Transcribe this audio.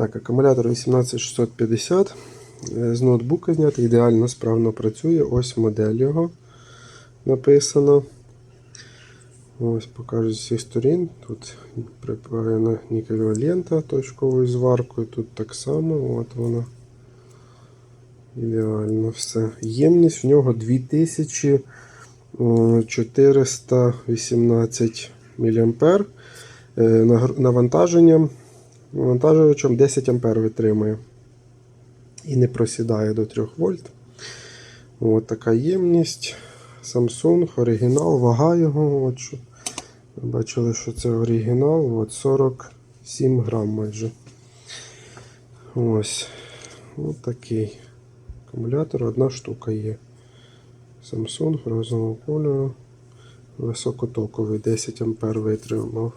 Так, акумулятор 18650. Е, З ноутбука знятий, ідеально справно працює. Ось модель його написано. Ось покажу з всіх сторін. Тут припаяна нікельова лента точковою зваркою. Тут так само. От вона. Ідеально все. Ємність в нього 2418 мА. Е, Навантаженням навантажувачем 10 А витримує. І не просідає до 3 вольт. От така ємність. Samsung, оригінал, вага його. От що. Ви бачили, що це оригінал. От 47 грам майже. Ось. От такий. Акумулятор одна штука є. Samsung розового кольору. Високотоковий 10 А витримав.